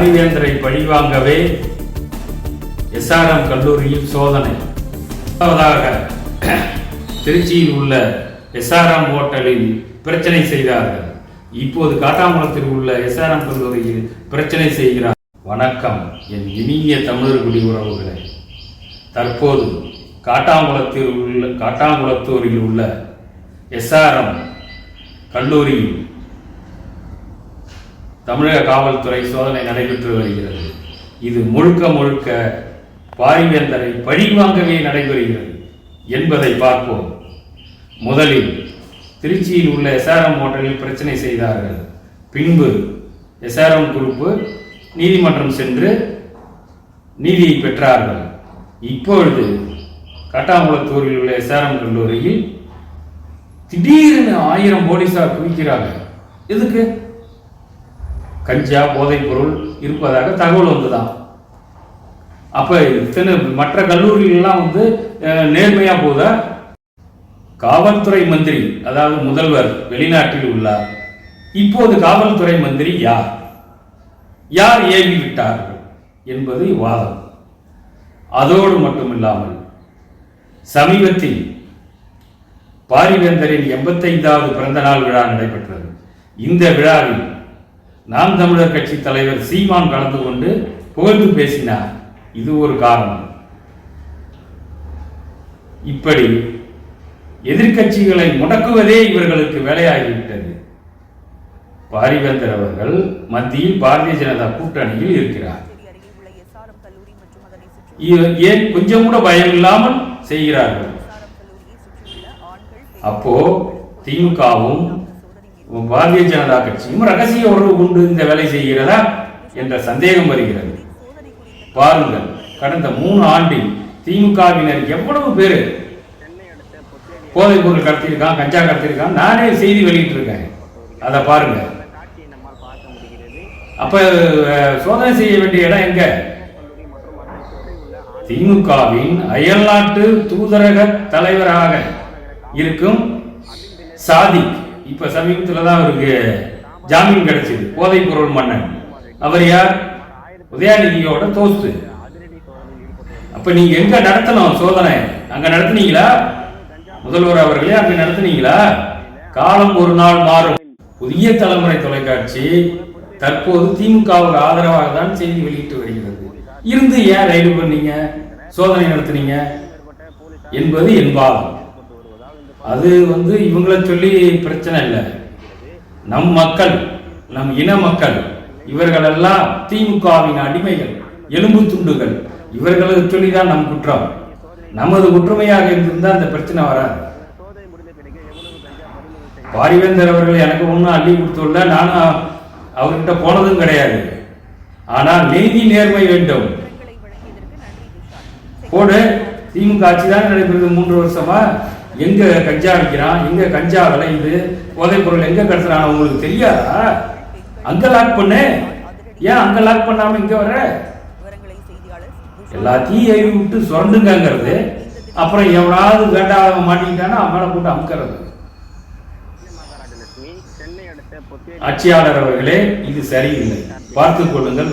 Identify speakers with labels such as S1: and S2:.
S1: மணிவேந்தரை பழிவாங்கவே SRM கல்லூரியில் சோதனை. முதலாவதாக திருச்சியில் உள்ள எஸ்ஆர்எம் ஹோட்டலில் பிரச்சனை செய்தார்கள். இப்போது காட்டாங்குளத்தில் உள்ள எஸ்ஆர்எம் கல்லூரியில் பிரச்சனை செய்கிறார். வணக்கம் என் இனிய தமிழர் குடி உறவுகளே. தற்போது காட்டாங்குளத்தில் உள்ள காட்டாங்குளத்தூரில் உள்ள எஸ்ஆர்எம் கல்லூரியில் தமிழக காவல்துறை சோதனை நடைபெற்று வருகிறது. இது முழுக்க முழுக்க பாரிவேந்தரை பழிவாங்கவே நடைபெறுகிறது என்பதை பார்ப்போம். முதலில் திருச்சியில் உள்ள எஸ்ஆர்எம் ஹோட்டலில் பிரச்சனை செய்தார்கள். பின்பு எஸ்ஆர்எம் குரூப்பு நீதிமன்றம் சென்று நீதியை பெற்றார்கள். இப்பொழுது கட்டாங்குளத்தூரில் உள்ள எஸ்ஆர்எம் கல்லூரியில் திடீரென ஆயிரம் போலீசார் குவிக்கிறாங்க எதுக்கு? கஞ்சா போதைப் பொருள் இருப்பதாக தகவல் வந்துதான். அப்போ இத்தனை மற்ற கல்லூரிகள்லாம் வந்து நேர்மையாக நேர்மையா போதா? காவல்துறை மந்திரி அதாவது முதல்வர் வெளிநாட்டில் உள்ளார். இப்போது காவல்துறை மந்திரி யார்? யார் ஏவி விட்டார்கள் என்பது வாதம். அதோடு மட்டுமில்லாமல் சமீபத்தில் பாரிவேந்தரின் எண்பத்தைந்தாவது பிறந்த நாள் விழா நடைபெற்றது. இந்த விழாவில் நாம் தமிழர் கட்சி தலைவர் சீமான் கலந்து கொண்டு புகழ்ந்து பேசினார். இது ஒரு காரணம். இப்படி எதிர்கட்சிகளை முடக்குவதே இவர்களுக்கு வேலையாகிவிட்டது. பாரிவேந்தர் அவர்கள் மத்தியில் பாரதிய ஜனதா கூட்டணியில் இருக்கிறார். இ- ஏன் கொஞ்சம் கூட பயம் இல்லாமல் செய்கிறார்கள்? அப்போ திமுகவும் பாரதிய ஜனதா கட்சியும் ரகசிய உறவு கொண்டு இந்த வேலை செய்கிறதா என்ற சந்தேகம் வருகிறது. பாருங்கள் கடந்த மூணு ஆண்டில் திமுகவினர் எவ்வளவு பேர் போதைப் பொருள் கடத்திருக்கான் கஞ்சா கடத்தியிருக்கான் நானே செய்தி வெளியிட்டிருக்கேன். அதை பாருங்க. அப்ப சோதனை செய்ய வேண்டிய இடம் எங்க? திமுகவின் அயல்நாட்டு தூதரக தலைவராக இருக்கும் சாதிக் இப்ப சமீபத்துல தான் அவருக்கு ஜாமீன் கிடைச்சது. போதைப் பொருள் மன்னன். அவர் யார்? உதயாநிதியோட தோஸ்து.
S2: அப்போ நீங்கள் எங்கே
S1: அப்ப நீங்க எங்க நடத்தணும் சோதனை? அங்க நடத்துனீங்களா? முதல்வர் அவர்களே அங்க நடத்துனீங்களா? காலம் ஒரு நாள் மாறும். புதிய தலைமுறை தொலைக்காட்சி தற்போது திமுகவுக்கு ஆதரவாக தான் செய்தி வெளியிட்டு வருகிறது. இருந்து ஏன் ரைடு பண்ணீங்க சோதனை நடத்துனீங்க? என்பது என் அது வந்து இவங்கள சொல்லி பிரச்சனை இல்லை. நம் மக்கள் நம் இன மக்கள் இவர்களெல்லாம் திமுகவின் அடிமைகள் எலும்பு துண்டுகள். இவர்களை சொல்லிதான் நம் குற்றம். நமது ஒற்றுமையாக இருந்திருந்தால் அந்த பிரச்சனை வராது. பாரிவேந்தர் அவர்கள் எனக்கு ஒன்றும் அள்ளி கொடுத்துள்ள நானும் அவர்கிட்ட போனதும் கிடையாது. ஆனால் நீதி நேர்மை வேண்டும். போடு திமுக ஆட்சி தான் நடைபெறுது மூன்று வருஷமா? எங்க கஞ்சா விற்கிறான் எங்க கஞ்சா விளையுது போதைப் பொருள் எங்க கடத்துறான் உங்களுக்கு தெரியாதா? அங்க லாக் பண்ணு. ஏன் அங்க லாக் பண்ணாம இங்க வர எல்லாத்தையும் எழுதி விட்டு சுரண்டுங்கிறது அப்புறம் எவனாவது வேண்டாம் மாட்டிக்கிட்டானா அவனை போட்டு அமுக்கிறது. ஆட்சியாளர் அவர்களே இது சரியில்லை. பார்த்துக் கொள்ளுங்கள்.